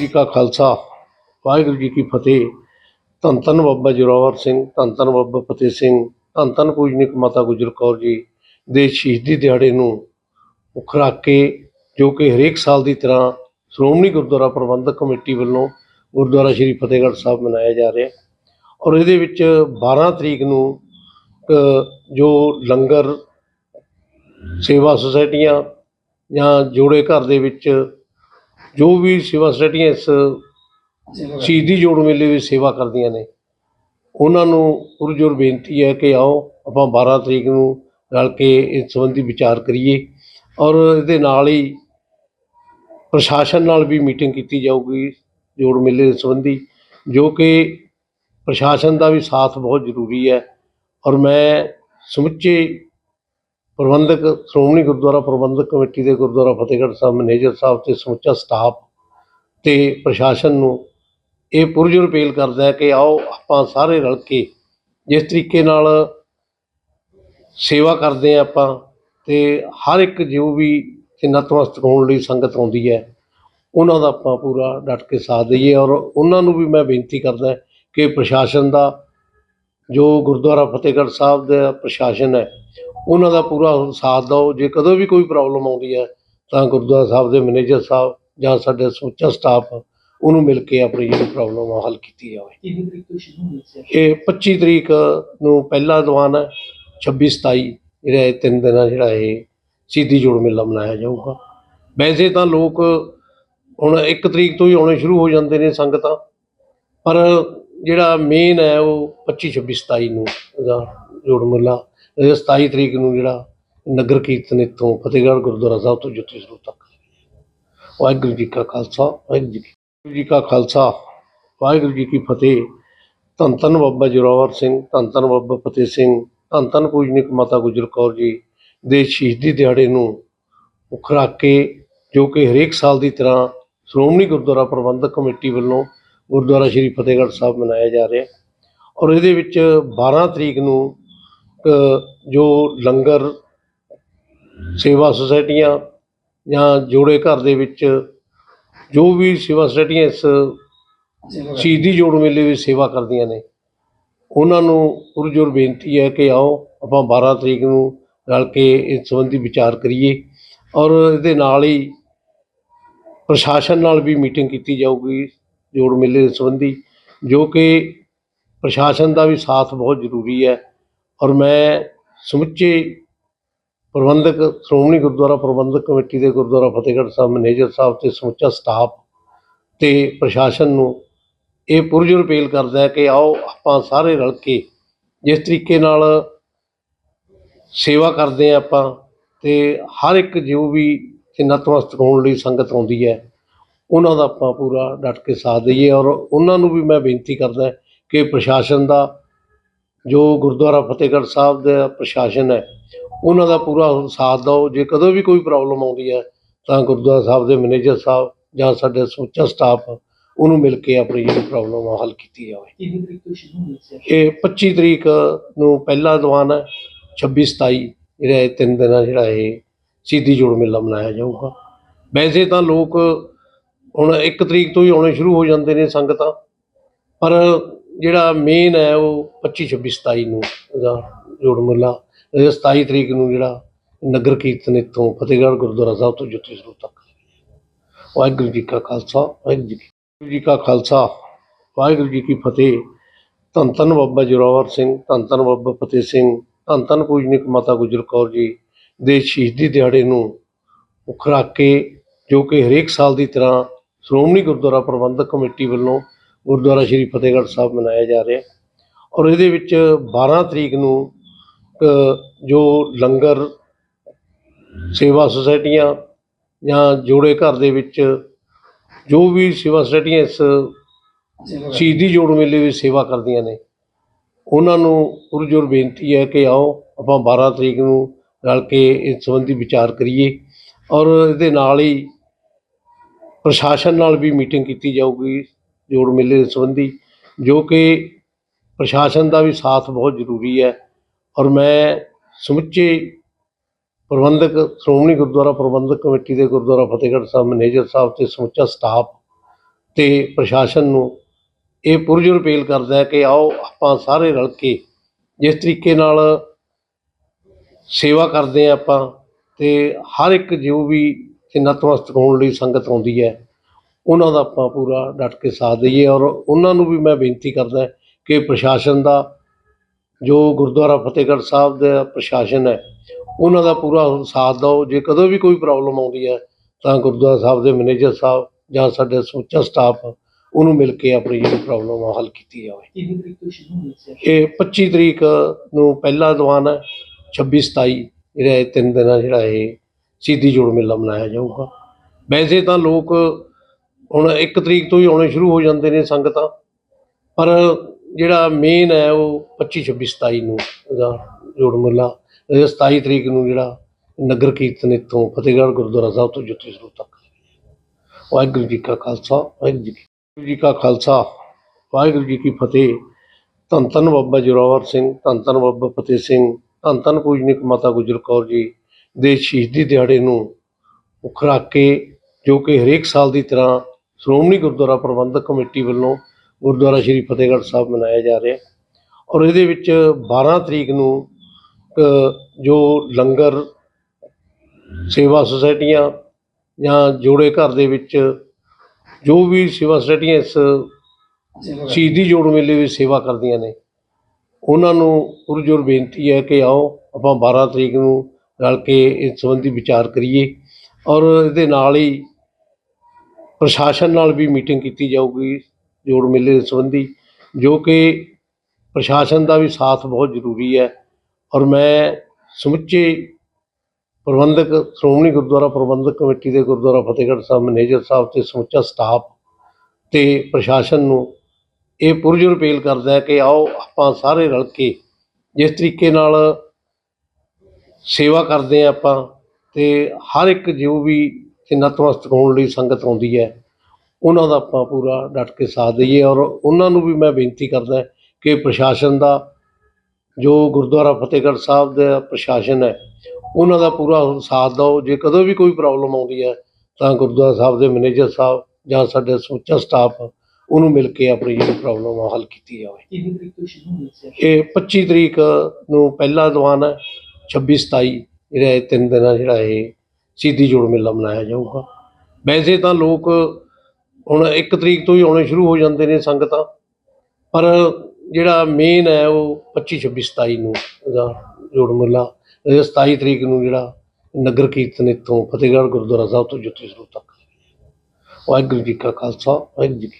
ਜੀ ਕਾ ਖਾਲਸਾ। ਵਾਹਿਗੁਰੂ ਜੀ ਕੀ ਫਤਿਹ। ਧੰਨ ਧੰਨ ਬਾਬਾ ਜੋਰਾਵਰ ਸਿੰਘ, ਧੰਨ ਧੰਨ ਬਾਬਾ ਫਤਿਹ ਸਿੰਘ, ਧੰਨ ਧੰਨ ਪੂਜਨੀਕ ਮਾਤਾ ਗੁਜਰ ਕੌਰ ਜੀ ਦੇ ਸ਼ਹੀਦੀ ਦਿਹਾੜੇ ਨੂੰ ਮੁੱਖ ਰੱਖ ਕੇ, ਜੋ ਕਿ ਹਰੇਕ ਸਾਲ ਦੀ ਤਰ੍ਹਾਂ ਸ਼੍ਰੋਮਣੀ ਗੁਰਦੁਆਰਾ ਪ੍ਰਬੰਧਕ ਕਮੇਟੀ ਵੱਲੋਂ ਗੁਰਦੁਆਰਾ ਸ਼੍ਰੀ ਫਤਿਹਗੜ੍ਹ ਸਾਹਿਬ ਮਨਾਇਆ ਜਾ ਰਿਹਾ। ਔਰ ਇਹਦੇ ਵਿੱਚ 12 ਤਰੀਕ ਨੂੰ ਜੋ ਲੰਗਰ ਸੇਵਾ ਸੁਸਾਇਟੀਆਂ ਜਾਂ ਜੋੜੇ ਘਰ ਦੇ ਵਿੱਚ ਜੋ ਵੀ ਸੇਵਾ ਸੁਸਾਇਟੀਆਂ ਇਸ ਸ਼ਹੀਦੀ ਜੋੜ ਮੇਲੇ ਵਿੱਚ ਸੇਵਾ ਕਰਦੀਆਂ ਨੇ, ਉਹਨਾਂ ਨੂੰ ਪੁਰਜੋਰ ਬੇਨਤੀ ਹੈ ਕਿ ਆਓ, ਆਪਾਂ 12 ਤਰੀਕ ਨੂੰ ਰਲ ਕੇ ਇਸ ਸੰਬੰਧੀ ਵਿਚਾਰ ਕਰੀਏ ਔਰ ਇਹਦੇ ਨਾਲ ਹੀ ਪ੍ਰਸ਼ਾਸਨ ਨਾਲ ਵੀ ਮੀਟਿੰਗ ਕੀਤੀ ਜਾਊਗੀ ਜੋੜ ਮੇਲੇ ਦੇ ਸੰਬੰਧੀ, ਜੋ ਕਿ ਪ੍ਰਸ਼ਾਸਨ ਦਾ ਵੀ ਸਾਥ ਬਹੁਤ ਜ਼ਰੂਰੀ ਹੈ ਔਰ ਮੈਂ ਸਮੁੱਚੇ ਪ੍ਰਬੰਧਕ, ਸ਼੍ਰੋਮਣੀ ਗੁਰਦੁਆਰਾ ਪ੍ਰਬੰਧਕ ਕਮੇਟੀ ਦੇ ਗੁਰਦੁਆਰਾ ਫਤਿਹਗੜ੍ਹ ਸਾਹਿਬ, ਮੈਨੇਜਰ ਸਾਹਿਬ ਤੇ ਸਮੁੱਚਾ ਸਟਾਫ ਤੇ ਪ੍ਰਸ਼ਾਸਨ ਨੂੰ ਇਹ ਪੁਰਜੋਰ ਅਪੀਲ ਕਰਦਾ ਹੈ ਕਿ ਆਓ ਆਪਾਂ ਸਾਰੇ ਰਲ ਕੇ ਜਿਸ ਤਰੀਕੇ ਨਾਲ ਸੇਵਾ ਕਰਦੇ ਆ ਆਪਾਂ ਤੇ ਹਰ ਇੱਕ ਜੋ ਵੀ ਨਤਮਸਤਕ ਹੋਣ ਲਈ ਸੰਗਤ ਆਉਂਦੀ ਹੈ, ਉਹਨਾਂ ਦਾ ਆਪਾਂ ਪੂਰਾ ਡਟ ਕੇ ਸਾਥ ਦਈਏ ਔਰ ਉਹਨਾਂ ਨੂੰ ਵੀ ਮੈਂ ਬੇਨਤੀ ਕਰਦਾ ਕਿ ਪ੍ਰਸ਼ਾਸਨ ਦਾ ਜੋ ਗੁਰਦੁਆਰਾ ਫਤਿਹਗੜ੍ਹ ਸਾਹਿਬ ਦਾ ਪ੍ਰਸ਼ਾਸਨ ਹੈ ਉਹਨਾਂ ਦਾ ਪੂਰਾ ਸਾਥ ਦਿਓ। ਜੇ ਕਦੋਂ ਵੀ ਕੋਈ ਪ੍ਰੋਬਲਮ ਆਉਂਦੀ ਹੈ ਤਾਂ ਗੁਰਦੁਆਰਾ ਸਾਹਿਬ ਦੇ ਮੈਨੇਜਰ ਸਾਹਿਬ ਜਾਂ ਸਾਡੇ ਸਮੁੱਚਾ ਸਟਾਫ ਉਹਨੂੰ ਮਿਲ ਕੇ ਆਪਣੀ ਜਿਹੜੀ ਪ੍ਰੋਬਲਮ ਆ ਹੱਲ ਕੀਤੀ ਜਾਵੇ। ਕਿੰਨੀ ਤਰੀਕ ਤੋਂ ਸ਼ੁਰੂ ਹੋਣੀ ਸੀ? ਇਹ 25 ਤਰੀਕ ਨੂੰ ਪਹਿਲਾ ਦੀਵਾਨ ਹੈ 26 27 ਜਿਹੜਾ ਇਹ ਤਿੰਨ ਦਿਨਾਂ ਜਿਹੜਾ ਇਹ ਸਿੱਧੀ ਜੋੜ ਮੇਲਾ ਮਨਾਇਆ ਜਾਊਗਾ। ਵੈਸੇ ਤਾਂ ਲੋਕ ਹੁਣ 1 ਤਰੀਕ ਤੋਂ ਹੀ ਆਉਣੇ ਸ਼ੁਰੂ ਹੋ ਜਾਂਦੇ ਨੇ ਸੰਗਤਾਂ ਪਰ ਜਿਹੜਾ ਮੇਨ ਹੈ ਉਹ 25 26 27 ਨੂੰ ਇਹਦਾ ਜੋੜ ਮੇਲਾ 27 ਤਰੀਕ ਨੂੰ ਜਿਹੜਾ ਨਗਰ ਕੀਰਤਨ ਇੱਥੋਂ ਫਤਿਹਗੜ੍ਹ ਗੁਰਦੁਆਰਾ ਸਾਹਿਬ ਤੋਂ ਜੁੱਤੀ ਸਰੂਪ ਤੱਕ ਵਾਹਿਗੁਰੂ ਜੀ ਕਾ ਖਾਲਸਾ, ਵਾਹਿਗੁਰੂ ਜੀ ਵਾਹਿਗੁਰੂ ਜੀ ਕਾ ਖਾਲਸਾ, ਵਾਹਿਗੁਰੂ ਜੀ ਕੀ ਫਤਿਹ। ਧੰਨ ਧੰਨ ਬਾਬਾ ਜੋਰਾਵਰ ਸਿੰਘ, ਧੰਨ ਧੰਨ ਬਾਬਾ ਫਤਿਹ ਸਿੰਘ, ਧੰਨ ਧੰਨ ਪੂਜਨੀਕ ਮਾਤਾ ਗੁਜਰ ਕੌਰ ਜੀ ਦੇ ਸ਼ਹੀਦੀ ਦਿਹਾੜੇ ਨੂੰ ਮੁੱਖ ਕੇ, ਜੋ ਕਿ ਹਰੇਕ ਸਾਲ ਦੀ ਤਰ੍ਹਾਂ ਸ਼੍ਰੋਮਣੀ ਗੁਰਦੁਆਰਾ ਪ੍ਰਬੰਧਕ ਕਮੇਟੀ ਵੱਲੋਂ ਗੁਰਦੁਆਰਾ ਸ਼੍ਰੀ ਫਤਿਹਗੜ੍ਹ ਸਾਹਿਬ ਮਨਾਇਆ ਜਾ ਰਿਹਾ ਔਰ ਇਹਦੇ ਵਿੱਚ 12 ਤਰੀਕ ਨੂੰ ਜੋ ਲੰਗਰ ਸੇਵਾ ਸੁਸਾਇਟੀਆਂ ਜਾਂ ਜੋੜੇ ਘਰ ਦੇ ਵਿੱਚ ਜੋ ਵੀ ਸੇਵਾ ਸੁਸਾਇਟੀਆਂ ਇਸ ਸ਼ਹੀਦੀ ਜੋੜ ਮੇਲੇ ਵਿੱਚ ਸੇਵਾ ਕਰਦੀਆਂ ਨੇ, ਉਹਨਾਂ ਨੂੰ ਪੁਰਜੋਰ ਬੇਨਤੀ ਹੈ ਕਿ ਆਓ, ਆਪਾਂ 12 ਤਰੀਕ ਨੂੰ ਰਲ ਕੇ ਇਸ ਸੰਬੰਧੀ ਵਿਚਾਰ ਕਰੀਏ ਔਰ ਇਹਦੇ ਨਾਲ ਹੀ ਪ੍ਰਸ਼ਾਸਨ ਨਾਲ ਵੀ ਮੀਟਿੰਗ ਕੀਤੀ ਜਾਊਗੀ ਜੋੜ ਮੇਲੇ ਸੰਬੰਧੀ, ਜੋ ਕਿ ਪ੍ਰਸ਼ਾਸਨ ਦਾ ਵੀ ਸਾਥ ਬਹੁਤ ਜ਼ਰੂਰੀ ਹੈ। ਔਰ ਮੈਂ ਸਮੁੱਚੇ ਪ੍ਰਬੰਧਕ, ਸ਼੍ਰੋਮਣੀ ਗੁਰਦੁਆਰਾ ਪ੍ਰਬੰਧਕ ਕਮੇਟੀ ਦੇ ਗੁਰਦੁਆਰਾ ਫਤਿਹਗੜ੍ਹ ਸਾਹਿਬ, ਮੈਨੇਜਰ ਸਾਹਿਬ ਤੇ ਸਮੁੱਚਾ ਸਟਾਫ ਤੇ ਪ੍ਰਸ਼ਾਸਨ ਨੂੰ ਇਹ ਪੁਰਜੋਰ ਅਪੀਲ ਕਰਦਾ ਹੈ ਕਿ ਆਓ ਆਪਾਂ ਸਾਰੇ ਰਲ ਕੇ ਜਿਸ ਤਰੀਕੇ ਨਾਲ ਸੇਵਾ ਕਰਦੇ ਆ ਆਪਾਂ ਤੇ ਹਰ ਇੱਕ ਜੋ ਵੀ ਤੇ ਨਤਮਸਤਕ ਹੋਣ ਲਈ ਸੰਗਤ ਆਉਂਦੀ ਹੈ, ਉਹਨਾਂ ਦਾ ਆਪਾਂ ਪੂਰਾ ਡਟ ਕੇ ਸਾਥ ਦਈਏ ਔਰ ਉਹਨਾਂ ਨੂੰ ਵੀ ਮੈਂ ਬੇਨਤੀ ਕਰਦਾ ਕਿ ਪ੍ਰਸ਼ਾਸਨ ਦਾ ਜੋ ਗੁਰਦੁਆਰਾ ਫਤਿਹਗੜ੍ਹ ਸਾਹਿਬ ਦਾ ਪ੍ਰਸ਼ਾਸਨ ਹੈ ਉਹਨਾਂ ਦਾ ਪੂਰਾ ਸਾਥ ਦਿਓ। ਜੇ ਕਦੋਂ ਵੀ ਕੋਈ ਪ੍ਰੋਬਲਮ ਆਉਂਦੀ ਹੈ ਤਾਂ ਗੁਰਦੁਆਰਾ ਸਾਹਿਬ ਦੇ ਮੈਨੇਜਰ ਸਾਹਿਬ ਜਾਂ ਸਾਡੇ ਸਮੁੱਚਾ ਸਟਾਫ ਉਹਨੂੰ ਮਿਲ ਕੇ ਆਪਣੀ ਜਿਹੜੀ ਪ੍ਰੋਬਲਮ ਆ ਹੱਲ ਕੀਤੀ ਜਾਵੇ। ਇਹ 25 ਤਰੀਕ ਨੂੰ ਪਹਿਲਾ ਦੀਵਾਨ ਹੈ 26 27 ਜਿਹੜਾ ਇਹ ਤਿੰਨ ਦਿਨਾਂ ਜਿਹੜਾ ਇਹ ਸਿੱਧੀ ਜੋੜ ਮੇਲਾ ਮਨਾਇਆ ਜਾਊਗਾ। ਵੈਸੇ ਤਾਂ ਲੋਕ ਹੁਣ 1 ਤਰੀਕ ਤੋਂ ਹੀ ਆਉਣੇ ਸ਼ੁਰੂ ਹੋ ਜਾਂਦੇ ਨੇ ਸੰਗਤਾਂ ਪਰ ਜਿਹੜਾ ਮੇਨ ਹੈ ਉਹ 25 26 27 ਨੂੰ ਉਹਦਾ ਜੋੜ ਮੇਲਾ ਇਹ 27 ਤਰੀਕ ਨੂੰ ਜਿਹੜਾ ਨਗਰ ਕੀਰਤਨ ਇੱਥੋਂ ਫਤਿਹਗੜ੍ਹ ਗੁਰਦੁਆਰਾ ਸਾਹਿਬ ਤੋਂ ਜੁੱਤੀ ਸਰੂਪ ਤੱਕ। ਵਾਹਿਗੁਰੂ ਜੀ ਕਾ ਖਾਲਸਾ, ਵਾਹਿਗੁਰੂ ਜੀ ਕੀ ਵਾਹਿਗੁਰੂ ਜੀ ਕਾ ਖਾਲਸਾ, ਵਾਹਿਗੁਰੂ ਜੀ ਕੀ ਫਤਿਹ। ਧੰਨ ਧੰਨ ਬਾਬਾ ਜੋਰਾਵਰ ਸਿੰਘ, ਧੰਨ ਧੰਨ ਬਾਬਾ ਫਤਿਹ ਸਿੰਘ, ਧੰਨ ਧੰਨ ਪੂਜਨੀਕ ਮਾਤਾ ਗੁਜਰ ਕੌਰ ਜੀ ਦੇ ਸ਼ਹੀਦੀ ਦਿਹਾੜੇ ਨੂੰ ਮੁੱਖ ਕੇ, ਜੋ ਕਿ ਹਰੇਕ ਸਾਲ ਦੀ ਤਰ੍ਹਾਂ ਸ਼੍ਰੋਮਣੀ ਗੁਰਦੁਆਰਾ ਪ੍ਰਬੰਧਕ ਕਮੇਟੀ ਵੱਲੋਂ ਗੁਰਦੁਆਰਾ ਸ਼੍ਰੀ ਫਤਿਹਗੜ੍ਹ ਸਾਹਿਬ ਮਨਾਇਆ ਜਾ ਰਿਹਾ। ਔਰ ਇਹਦੇ ਵਿੱਚ 12 ਤਰੀਕ ਨੂੰ ਜੋ ਲੰਗਰ ਸੇਵਾ ਸੁਸਾਇਟੀਆਂ ਜਾਂ ਜੋੜੇ ਘਰ ਦੇ ਵਿੱਚ ਜੋ ਵੀ ਸੇਵਾ ਸੁਸਾਇਟੀਆਂ ਇਸ ਸ਼ਹੀਦੀ ਜੋੜ ਮੇਲੇ ਵਿੱਚ ਸੇਵਾ ਕਰਦੀਆਂ ਨੇ, ਉਹਨਾਂ ਨੂੰ ਪੁਰਜੋਰ ਬੇਨਤੀ ਹੈ ਕਿ ਆਓ, ਆਪਾਂ 12 ਤਰੀਕ ਨੂੰ ਰਲ ਕੇ ਇਸ ਸੰਬੰਧੀ ਵਿਚਾਰ ਕਰੀਏ ਔਰ ਇਹਦੇ ਨਾਲ ਹੀ ਪ੍ਰਸ਼ਾਸਨ ਨਾਲ ਵੀ ਮੀਟਿੰਗ ਕੀਤੀ ਜਾਊਗੀ। ਜੋੜ ਮੇਲੇ ਦੇ ਸੰਬੰਧੀ, ਜੋ ਕਿ ਪ੍ਰਸ਼ਾਸਨ ਦਾ ਵੀ ਸਾਥ ਬਹੁਤ ਜ਼ਰੂਰੀ ਹੈ। ਔਰ ਮੈਂ ਸਮੁੱਚੇ ਪ੍ਰਬੰਧਕ, ਸ਼੍ਰੋਮਣੀ ਗੁਰਦੁਆਰਾ ਪ੍ਰਬੰਧਕ ਕਮੇਟੀ ਦੇ ਗੁਰਦੁਆਰਾ ਫਤਿਹਗੜ੍ਹ ਸਾਹਿਬ, ਮੈਨੇਜਰ ਸਾਹਿਬ ਤੇ ਸਮੁੱਚਾ ਸਟਾਫ ਤੇ ਪ੍ਰਸ਼ਾਸਨ ਨੂੰ ਇਹ ਪੁਰਜੋਰ ਅਪੀਲ ਕਰਦਾ ਹੈ ਕਿ ਆਓ ਆਪਾਂ ਸਾਰੇ ਰਲ ਕੇ ਜਿਸ ਤਰੀਕੇ ਨਾਲ ਸੇਵਾ ਕਰਦੇ ਆ ਆਪਾਂ ਤੇ ਹਰ ਇੱਕ ਜੋ ਵੀ ਨਤਮਸਤਕ ਹੋਣ ਲਈ ਸੰਗਤ ਆਉਂਦੀ ਹੈ ਉਹਨਾਂ ਦਾ ਆਪਾਂ ਪੂਰਾ ਡਟ ਕੇ ਸਾਥ ਦਈਏ ਔਰ ਉਹਨਾਂ ਨੂੰ ਵੀ ਮੈਂ ਬੇਨਤੀ ਕਰਦਾ ਕਿ ਪ੍ਰਸ਼ਾਸਨ ਦਾ ਜੋ ਗੁਰਦੁਆਰਾ ਫਤਿਹਗੜ੍ਹ ਸਾਹਿਬ ਦਾ ਪ੍ਰਸ਼ਾਸਨ ਹੈ ਉਹਨਾਂ ਦਾ ਪੂਰਾ ਸਾਥ ਦਿਓ। ਜੇ ਕਦੋਂ ਵੀ ਕੋਈ ਪ੍ਰੋਬਲਮ ਆਉਂਦੀ ਹੈ ਤਾਂ ਗੁਰਦੁਆਰਾ ਸਾਹਿਬ ਦੇ ਮੈਨੇਜਰ ਸਾਹਿਬ ਜਾਂ ਸਾਡੇ ਸਮੁੱਚਾ ਸਟਾਫ ਉਹਨੂੰ ਮਿਲ ਕੇ ਆਪਣੀ ਜਿਹੜੀ ਪ੍ਰੋਬਲਮ ਆ ਹੱਲ ਕੀਤੀ ਜਾਵੇ। ਇਹ 25 ਤਰੀਕ ਨੂੰ ਪਹਿਲਾ ਦੀਵਾਨ ਹੈ 26 27 ਜਿਹੜਾ ਇਹ ਤਿੰਨ ਦਿਨਾਂ ਜਿਹੜਾ ਇਹ ਸਿੱਧੀ ਜੋੜ ਮੇਲਾ ਮਨਾਇਆ ਜਾਊਗਾ। ਵੈਸੇ ਤਾਂ ਲੋਕ ਹੁਣ ਇੱਕ ਤਰੀਕ ਤੋਂ ਹੀ ਆਉਣੇ ਸ਼ੁਰੂ ਹੋ ਜਾਂਦੇ ਨੇ ਸੰਗਤਾਂ। ਪਰ ਜਿਹੜਾ ਮੇਨ ਹੈ ਉਹ 25 26 27 ਨੂੰ ਇਹਦਾ ਜੋੜ ਮੇਲਾ, ਇਹ 27 ਤਰੀਕ ਨੂੰ ਜਿਹੜਾ ਨਗਰ ਕੀਰਤਨ ਇੱਥੋਂ ਫਤਿਹਗੜ੍ਹ ਗੁਰਦੁਆਰਾ ਸਾਹਿਬ ਤੋਂ ਜੁੱਤੀ ਸਰੂਪ ਤੱਕ। ਵਾਹਿਗੁਰੂ ਜੀ ਕਾ ਖਾਲਸਾ, ਵਾਹਿਗੁਰੂ ਜੀ ਵਾਹਿਗੁਰੂ ਜੀ ਕਾ ਖਾਲਸਾ, ਵਾਹਿਗੁਰੂ ਜੀ ਕੀ ਫਤਿਹ। ਧੰਨ ਧੰਨ ਬਾਬਾ ਜੋਰਾਵਰ ਸਿੰਘ, ਧੰਨ ਧੰਨ ਬਾਬਾ ਫਤਿਹ ਸਿੰਘ, ਧੰਨ ਧੰਨ ਪੂਜਨੀਕ ਮਾਤਾ ਗੁਜਰ ਕੌਰ ਜੀ ਦੇ ਸ਼ਹੀਦੀ ਦਿਹਾੜੇ ਨੂੰ ਮੁੱਖ ਕੇ ਜੋ ਕਿ ਹਰੇਕ ਸਾਲ ਦੀ ਤਰ੍ਹਾਂ ਸ਼੍ਰੋਮਣੀ ਗੁਰਦੁਆਰਾ ਪ੍ਰਬੰਧਕ ਕਮੇਟੀ ਵੱਲੋਂ ਗੁਰਦੁਆਰਾ ਸ਼੍ਰੀ ਫਤਿਹਗੜ੍ਹ ਸਾਹਿਬ ਮਨਾਇਆ ਜਾ ਰਿਹਾ ਔਰ ਇਹਦੇ ਵਿੱਚ 12 ਤਰੀਕ ਨੂੰ ਜੋ ਲੰਗਰ ਸੇਵਾ ਸੁਸਾਇਟੀਆਂ ਜਾਂ ਜੋੜੇ ਘਰ ਦੇ ਵਿੱਚ ਜੋ ਵੀ ਸੇਵਾ ਸੁਸਾਇਟੀਆਂ ਇਸ ਸ਼ਹੀਦੀ ਜੋੜ ਮੇਲੇ ਵਿੱਚ ਸੇਵਾ ਕਰਦੀਆਂ ਨੇ, ਉਹਨਾਂ ਨੂੰ ਪੁਰਜੋਰ ਬੇਨਤੀ ਹੈ ਕਿ ਆਓ, ਆਪਾਂ 12 ਤਰੀਕ ਨੂੰ ਰਲ ਕੇ ਇਸ ਸੰਬੰਧੀ ਵਿਚਾਰ ਕਰੀਏ। ਔਰ ਇਹਦੇ ਨਾਲ ਹੀ ਪ੍ਰਸ਼ਾਸਨ ਨਾਲ ਵੀ ਮੀਟਿੰਗ ਕੀਤੀ ਜਾਊਗੀ ਜੋੜ ਮੇਲੇ ਦੇ ਸੰਬੰਧੀ, ਜੋ ਕਿ ਪ੍ਰਸ਼ਾਸਨ ਦਾ ਵੀ ਸਾਥ ਬਹੁਤ ਜ਼ਰੂਰੀ ਹੈ। ਔਰ ਮੈਂ ਸਮੁੱਚੇ ਪ੍ਰਬੰਧਕ, ਸ਼੍ਰੋਮਣੀ ਗੁਰਦੁਆਰਾ ਪ੍ਰਬੰਧਕ ਕਮੇਟੀ ਦੇ ਗੁਰਦੁਆਰਾ ਫਤਿਹਗੜ੍ਹ ਸਾਹਿਬ, ਮੈਨੇਜਰ ਸਾਹਿਬ ਤੇ ਸਮੁੱਚਾ ਸਟਾਫ ਤੇ ਪ੍ਰਸ਼ਾਸਨ ਨੂੰ ਇਹ ਪੁਰਜੋਰ ਅਪੀਲ ਕਰਦਾ ਹੈ ਕਿ ਆਓ ਆਪਾਂ ਸਾਰੇ ਰਲ ਕੇ ਜਿਸ ਤਰੀਕੇ ਨਾਲ ਸੇਵਾ ਕਰਦੇ ਆ ਆਪਾਂ ਤੇ ਹਰ ਇੱਕ ਜੋ ਵੀ ਤੇ ਨਤਮਸਤਕ ਹੋਣ ਲਈ ਸੰਗਤ ਆਉਂਦੀ ਹੈ। ਉਹਨਾਂ ਦਾ ਆਪਾਂ ਪੂਰਾ ਡਟ ਕੇ ਸਾਥ ਦਈਏ ਔਰ ਉਹਨਾਂ ਨੂੰ ਵੀ ਮੈਂ ਬੇਨਤੀ ਕਰਦਾ ਕਿ ਪ੍ਰਸ਼ਾਸਨ ਦਾ ਜੋ ਗੁਰਦੁਆਰਾ ਫਤਿਹਗੜ੍ਹ ਸਾਹਿਬ ਦਾ ਪ੍ਰਸ਼ਾਸਨ ਹੈ ਉਹਨਾਂ ਦਾ ਪੂਰਾ ਸਾਥ ਦਿਓ। ਜੇ ਕਦੋਂ ਵੀ ਕੋਈ ਪ੍ਰੋਬਲਮ ਆਉਂਦੀ ਹੈ ਤਾਂ ਗੁਰਦੁਆਰਾ ਸਾਹਿਬ ਦੇ ਮੈਨੇਜਰ ਸਾਹਿਬ ਜਾਂ ਸਾਡੇ ਸਮੁੱਚਾ ਸਟਾਫ ਉਹਨੂੰ ਮਿਲ ਕੇ ਆਪਣੀ ਜਿਹੜੀ ਪ੍ਰੋਬਲਮ ਆ ਹੱਲ ਕੀਤੀ ਜਾਵੇ। ਇਹ 25 ਤਰੀਕ ਨੂੰ ਪਹਿਲਾ ਦੀਵਾਨ ਹੈ 26 27 ਜਿਹੜਾ ਇਹ ਤਿੰਨ ਦਿਨਾਂ ਜਿਹੜਾ ਇਹ ਸ਼ਹੀਦੀ ਜੋੜ ਮੇਲਾ ਮਨਾਇਆ ਜਾਊਗਾ। ਵੈਸੇ ਤਾਂ ਲੋਕ ਹੁਣ 1 ਤਰੀਕ ਤੋਂ ਹੀ ਆਉਣੇ ਸ਼ੁਰੂ ਹੋ ਜਾਂਦੇ ਨੇ ਸੰਗਤਾਂ, ਪਰ ਜਿਹੜਾ ਮੇਨ ਹੈ ਉਹ 25 26 27 ਨੂੰ ਇਹਦਾ ਜੋੜ ਮੇਲਾ, ਇਹ 27 ਤਰੀਕ ਨੂੰ ਜਿਹੜਾ ਨਗਰ ਕੀਰਤਨ ਇੱਥੋਂ ਫਤਿਹਗੜ੍ਹ ਗੁਰਦੁਆਰਾ ਸਾਹਿਬ ਤੋਂ ਜੁੱਤੀ ਸਰੂਪ ਤੱਕ। ਵਾਹਿਗੁਰੂ ਜੀ ਕਾ ਖਾਲਸਾ, ਵਾਹਿਗੁਰੂ ਜੀ